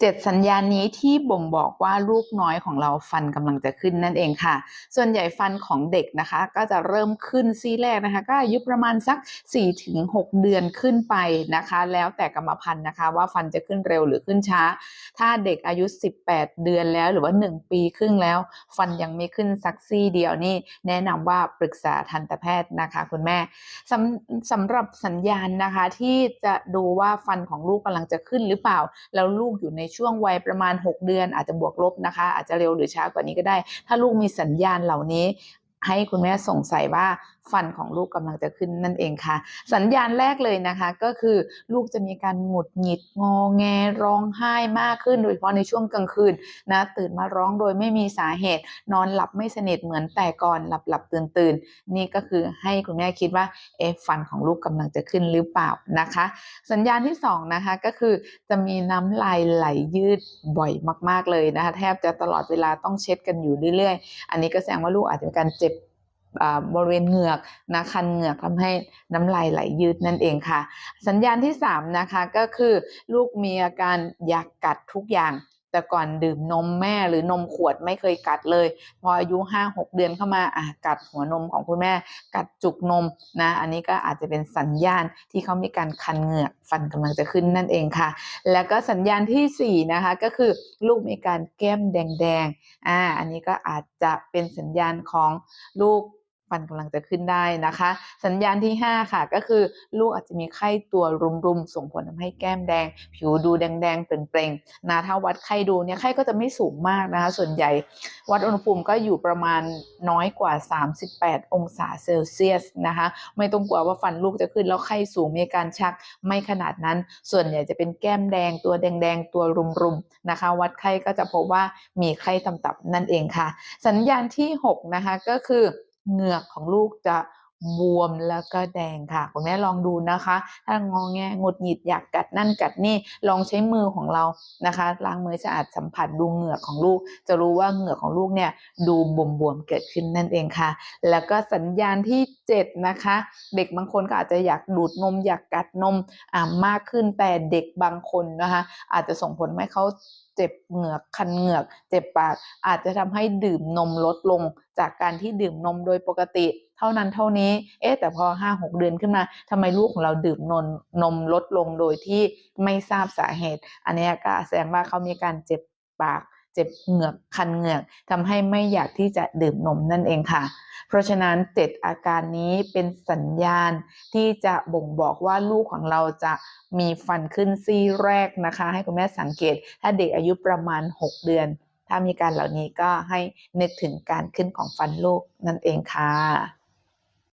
เจ็ดสัญญาณนี้ที่บ่งบอกว่าลูกน้อยของเราฟันกำลังจะขึ้นนั่นเองค่ะ ส่วนใหญ่ฟันของเด็กนะคะ ก็จะเริ่มขึ้นซี่แรกนะคะ ก็อายุประมาณสัก 4-6 เดือนขึ้นไปนะคะ แล้วแต่กรรมพันธุ์นะคะ ว่าฟันจะขึ้นเร็วหรือขึ้นช้า ถ้าเด็กอายุ 18 เดือนแล้วหรือว่า 1 ปีครึ่งแล้ว ฟันยังไม่ขึ้นสักซี่เดียวนี่แนะนำว่าปรึกษาทันตแพทย์นะคะ คุณแม่สำสำหรับสัญญาณนะคะที่จะดูว่าฟันของลูกกำลังจะขึ้นหรือเปล่าแล้วลูกอยู่ในช่วงวัยประมาณ 6 เดือน อาจจะบวกลบนะคะ อาจจะเร็วหรือช้ากว่านี้ก็ได้ ถ้าลูกมีสัญญาณเหล่านี้ ให้คุณแม่สงสัยว่า ฟันของลูกกำลังจะขึ้นนั่นเองค่ะ สัญญาณแรกเลยนะคะ ก็คือลูกจะมีการหงุดหงิดงอแงร้องไห้มากขึ้น โดยเฉพาะในช่วงกลางคืนนะตื่นมาร้องโดยไม่มีสาเหตุ นอนหลับไม่สนิทเหมือนแต่ก่อนหลับหลับตื่นตื่นนี่ก็คือให้คุณแม่คิดว่าเอะฟันของลูกกำลังจะขึ้นหรือเปล่านะคะ สัญญาณที่สองนะคะก็คือจะมีน้ำลายไหลยืดบ่อยมาก ๆเลยนะคะแทบจะตลอดเวลาต้องเช็ดกันอยู่เรื่อยๆ อันนี้ก็แสดงว่าลูกอาจจะมีการเจ็บ บริเวณเหงือกนะคันเหงือกทำให้น้ำลายไหลยืดนั่นเองค่ะ สัญญาณที่3นะคะก็คือลูกมีอาการอยากกัดทุกอย่าง แต่ก่อนดื่มนมแม่หรือนมขวดไม่เคยกัดเลย พออายุ5-6เดือนเข้ามาอะกัดหัวนมของคุณแม่ กัดจุกนมนะอันนี้ก็อาจจะเป็นสัญญาณที่เขามีการคันเหงือกฟันกำลังจะขึ้นนั่นเองค่ะ แล้วก็สัญญาณทีสี่ 4 นะคะก็คือลูกมีการแก้มแดงๆอ่าอันนี้ก็อาจจะเป็นสัญญาณของลูก ฟันกำลังจะขึ้นได้นะคะ สัญญาณที่ 5 ค่ะ ก็คือลูกอาจจะมีไข้ตัวรุมๆ ส่งผลทำให้แก้มแดง ผิวดูแดงๆเปล่งๆนะถ้าวัดไข้ดูเนี่ยไข้ก็จะไม่สูงมากนะคะ ส่วนใหญ่วัดอุณหภูมิก็อยู่ประมาณน้อยกว่า 38 องศาเซลเซียสนะคะ ไม่ต้องกลัวว่าฟันลูกจะขึ้นแล้วไข้สูงมีการชักไม่ขนาดนั้น ส่วนใหญ่จะเป็นแก้มแดงตัวแดงๆ ตัวรุมๆนะคะ วัดไข้ก็จะพบว่ามีไข้ต่ำๆนั่นเองค่ะ สัญญาณที่ 6 นะคะก็คือ เหงือกของลูกจะ บวมแล้วก็แดงค่ะคุณแม่ลองดูนะคะ ถ้างองแงงดหงิดอยากกัดนั่นกัดนี่ลองใช้มือของเรานะคะล้างมือสะอาดสัมผัสดูเหงือกของลูก จะรู้ว่าเหงือกของลูกเนี่ยดูบวมๆเกิดขึ้นนั่นเองค่ะ แล้วก็สัญญาณที่ 7 นะคะ เด็กบางคนก็อาจจะอยากดูดนม อยากกัดนมอ่ามากขึ้นแต่เด็กบางคนนะคะ อาจจะส่งผลให้เขาเจ็บเหงือกคันเหงือก เจ็บปากอาจจะทำให้ดื่มนมลดลงจากการที่ดื่มนมโดยปกติ เท่านั้นเท่านี้ เอ๊ะแต่พอ5-6เดือนขึ้นมาทำไมลูกของเราดื่มนมนมลดลงโดยที่ไม่ทราบสาเหตุ อันนี้ก็แสดงว่าเขามีการเจ็บปากเจ็บเหงือกคันเหงือกทำให้ไม่อยากที่จะดื่มนมนั่นเองค่ะ เพราะฉะนั้นเจ็ดอาการนี้เป็นสัญญาณที่จะบ่งบอกว่าลูกของเราจะมีฟันขึ้นซี่แรกนะคะ ให้คุณแม่สังเกต ถ้าเด็กอายุประมาณ 6 เดือน ถ้ามีการเหล่านี้ก็ให้นึกถึงการขึ้นของฟันลูกนั่นเองค่ะ